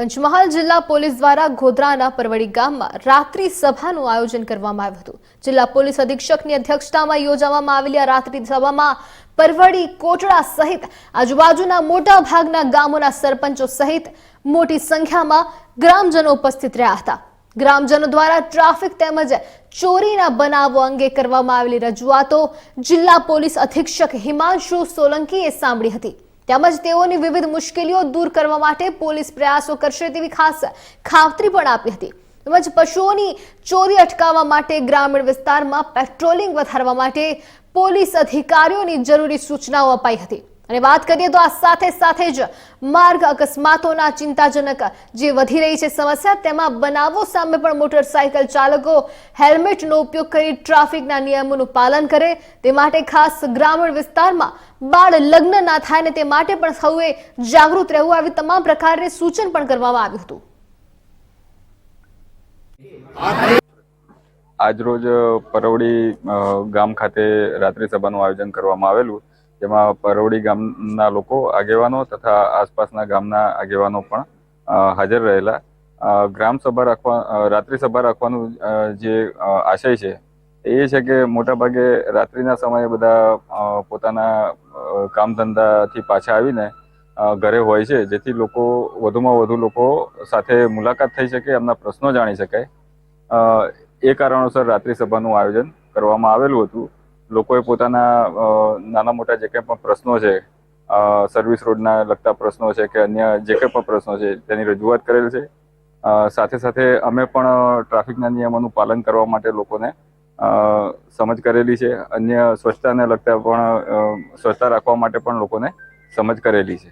પંચમહાલ જિલ્લા પોલીસ દ્વારા ગોધરાના પરવડી ગામમાં રાત્રિ સભાનું આયોજન કરવામાં આવ્યું હતું. જિલ્લા પોલીસ અધિક્ષકની અધ્યક્ષતામાં યોજવામાં આવેલી આ રાત્રિ સભામાં પરવડી કોટડા સહિત આજુબાજુના મોટા ભાગના ગામોના સરપંચો સહિત મોટી સંખ્યામાં ગ્રામજનો ઉપસ્થિત રહ્યા હતા. ગ્રામજનો દ્વારા ટ્રાફિક તેમજ ચોરીના બનાવો અંગે કરવામાં આવેલી રજૂઆતો જિલ્લા પોલીસ અધિક્ષક હિમાંશુ સોલંકીએ સાંભળી હતી. તેમજ તેઓની વિવિધ મુશ્કેલીઓ દૂર કરવા માટે પોલીસ પ્રયાસો કરશે તેવી ખાસ ખાતરી પણ આપી હતી. તેમજ પશુઓની ચોરી અટકાવવા માટે ગ્રામીણ વિસ્તારમાં પેટ્રોલિંગ વધારવા માટે પોલીસ અધિકારીઓની જરૂરી સૂચનાઓ અપાઈ હતી. અને વાત કરીએ તો આ સાથે સાથે જ માર્ગ અકસ્માતોના ચિંતાજનક જે વધી રહી છે સમસ્યા, તેમાં બનાવો સામે પણ મોટરસાયકલ ચાલકો હેલ્મેટનો ઉપયોગ કરી ટ્રાફિકના નિયમોનું પાલન કરે. તે માટે ખાસ ગ્રામીણ વિસ્તારમાં બાળ લગ્ન ના થાય ને તે માટે પણ સૌએ જાગૃત રહેવું આવી તમામ પ્રકારની સૂચન પણ કરવામાં આવ્યું હતું. આજરોજ પરવડી ગામ ખાતે રાત્રિ સભાનું આયોજન કરવામાં આવેલું. જેમાં પરવડી ગામના લોકો, આગેવાનો તથા આસપાસના ગામના આગેવાનો પણ હાજર રહેલા. ગ્રામ સભા રાખવા રાત્રિ સભા રાખવાનું જે આશય છે, એ છે કે મોટાભાગે રાત્રિના સમયે બધા પોતાના કામ ધંધાથી પાછા આવીને ઘરે હોય છે, જેથી લોકો, વધુમાં વધુ લોકો સાથે મુલાકાત થઈ શકે, એમના પ્રશ્નો જાણી શકાય. એ કારણોસર રાત્રિ સભાનું આયોજન કરવામાં આવેલું હતું. લોકોએ પોતાના નાના મોટા જે કંઈ પણ પ્રશ્નો છે સર્વિસ રોડના લગતા પ્રશ્નો છે કે અન્ય જે કંઈ પણ પ્રશ્નો છે, તેની રજૂઆત કરેલ છે. સાથે સાથે અમે પણ ટ્રાફિકના નિયમોનું પાલન કરવા માટે લોકોને સમજ કરેલી છે. અન્ય સ્વચ્છતાને લગતા પણ સ્વચ્છતા રાખવા માટે પણ લોકોને સમજ કરેલી છે.